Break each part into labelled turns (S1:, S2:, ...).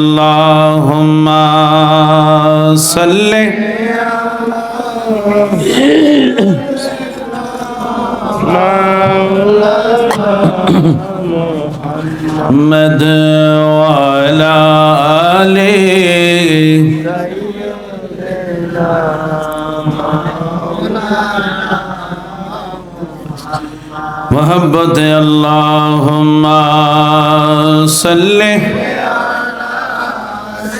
S1: اللهم صل محمد وعلى آله محبت اللهم صل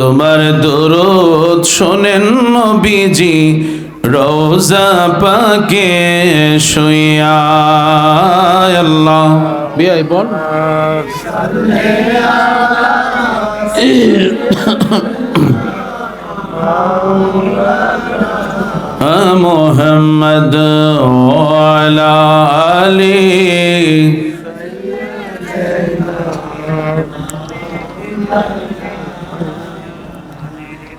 S1: তোমার দরদ শোনেন নবীজি রোজা পাকে শুয়া আল্লাহ।
S2: বিয়াই বল।
S1: মোহাম্মদ আলী।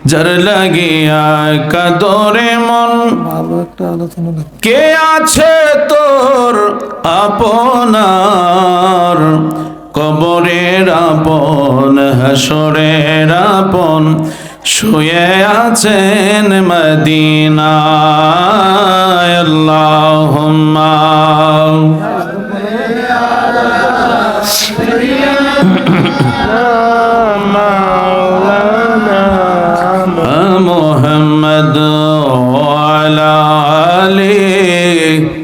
S1: যার লাগিয়া কাদরে মন। কে আছে তোর আপনার? কবরের আপন হাসরের আপন শুয়ে আছেন মদিনায়। আল্লাহুম্মা। Yeah. وعلى آله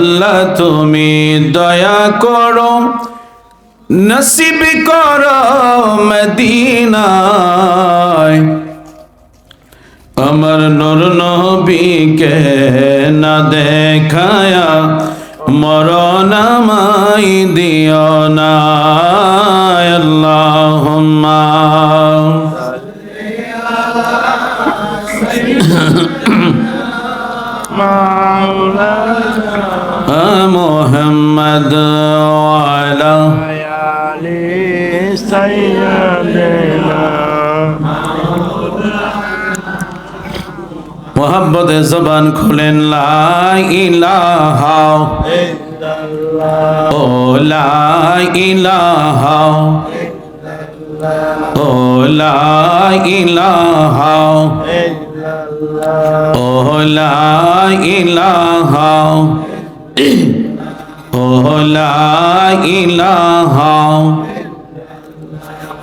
S1: আল্লাহ তুমি দয়া করো নসিব করো মদিনায় আমার নূর নবীকে না দেখায়া মরণ আমাই দিও না آه، محمد وعلى آل سيدنا محبت زبان کھولن لا الہ أو لا الہ أو لا الہ লা ইলাহা ও লা ইলাহা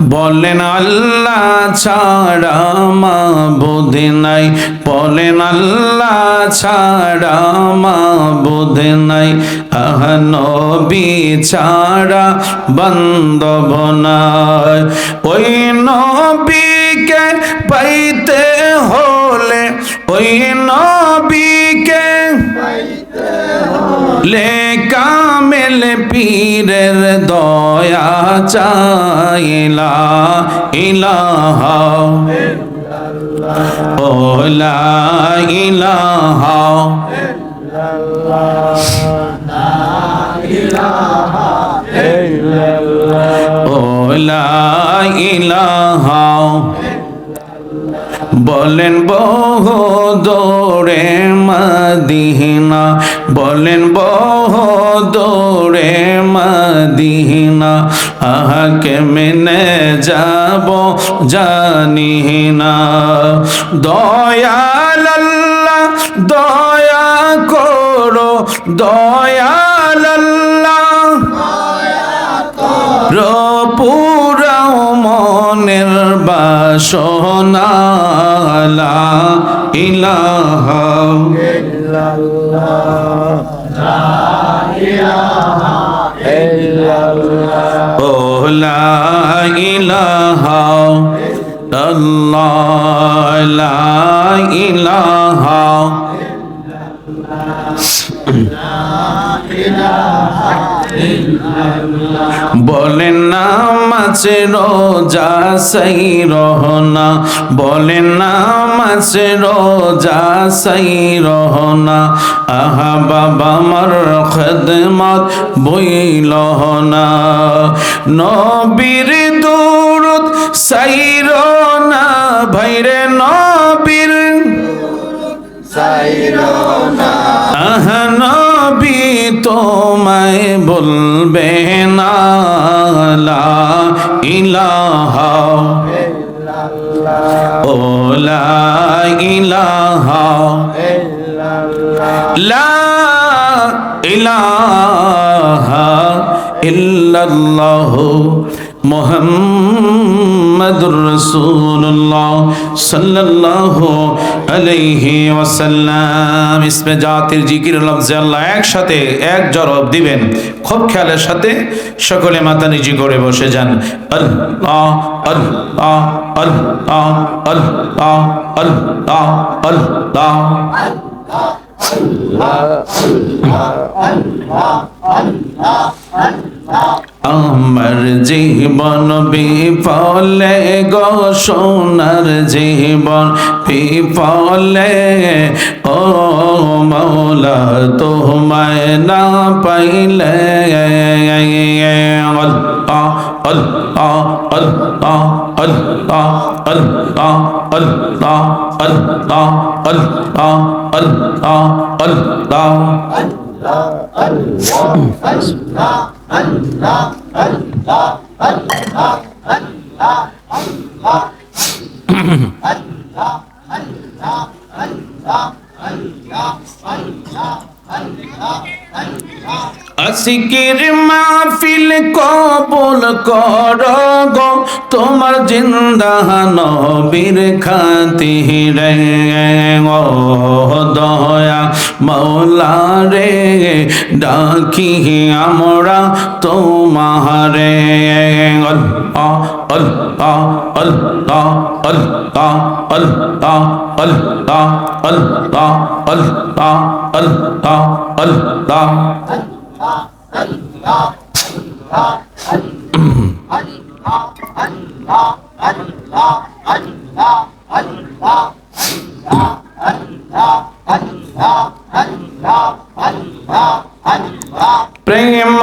S1: বলেন আল্লাহ ছাড়া মাবুদ নাই। বলেন আল্লাহ ছাড়া মাবুদ নাই। আহ নবী ছাড়া বান্ধব নাই। ওই নবীকে পাইতে হলে ওই নবীকে লে কামেল পীরের দয়া চাইলা ইলাহা ও লা ইলাহা ও লা ইলাহা বলেন বহু দৌড়ে মদিনা, বলেন বহু দৌড়ে মদিনা, আহাকে মেনে যাব জানি না। দয়াল দয়া করো, দয়াল আল্লাহ। পুরাও মনের বাসনালা ইলাহা ও লা ইলাহা ইলাহা বলেন না মাছে রোজা সাই রহনা। বলেন না মাছে রোজা সাই রহনা। আহা বাবা মার খেদমত বইল না। নবীর দূরত সাই না ভাইরে নবীর তোমায় বলবে না লা ইলাহা ও লা ইলাহা লা ইলাহা মোহাম্মদুর রাসূলুল্লাহ সাল্লাল্লাহু আলাইহি ওয়াসাল্লাম। ইসমে জাতির জিকির লফজে আল্লাহ একসাথে এক জরব দিবেন। খুব খেয়ালের সাথে সকলে মাথা নিচু করে বসে যান। আল্লাহ। আল্লাহ আল্লাহ আল্লাহ আল্লাহ আল্লাহ। আমার জীবন বিফলে গো সোনার জীবন বিফলে। ও মৌলা, তোমায় না পাইলে আল্লাহ আল্লাহ আল্লাহ আল্লাহ আল্লাহ আল্লাহ আল্লাহ আল্লাহ আল্লাহ আল্লাহ। আশিকের মাহফিল কবুল কর তোমার জিন্দা নবীর খাতিরে ও দয়া মৌলা রে ডাকি আমরা তোমারে আল্লাহ আল্লাহ আল্লাহ আল্লাহ আল্লাহ আল্লাহ আল্লাহ আল্লাহ আল্লাহ আল্লাহ প্রেম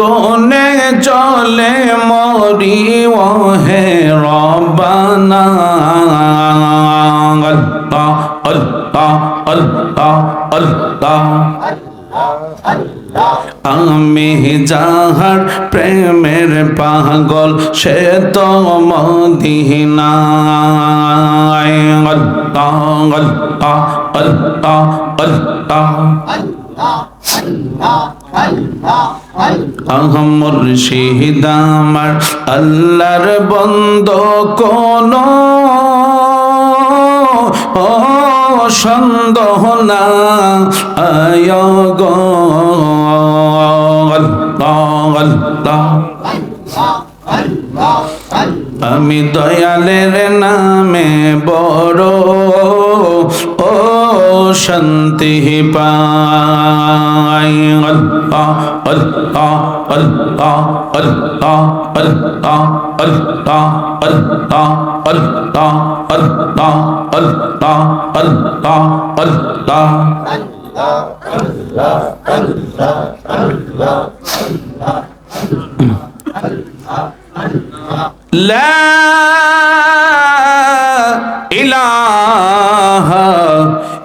S1: গনে চলে মরি ও হে রবানা। আল্লাহ আল্লাহ আল্লাহ আল্লাহ। আমি যাহার প্রেমের পাগল সে তো মদিনায় মুর্শিদ আল্লাহর বন্ধ কোন সন্দেহ না আয় আমি দয়ালের নামে বড় শান্তি পাই আল্লাহ আল্লাহ আল্লাহ আল্লাহ আল্লাহ আল্লাহ আল্লাহ আল্লাহ আল্লাহ আল্লাহ আল্লাহ আল্লাহ لا إله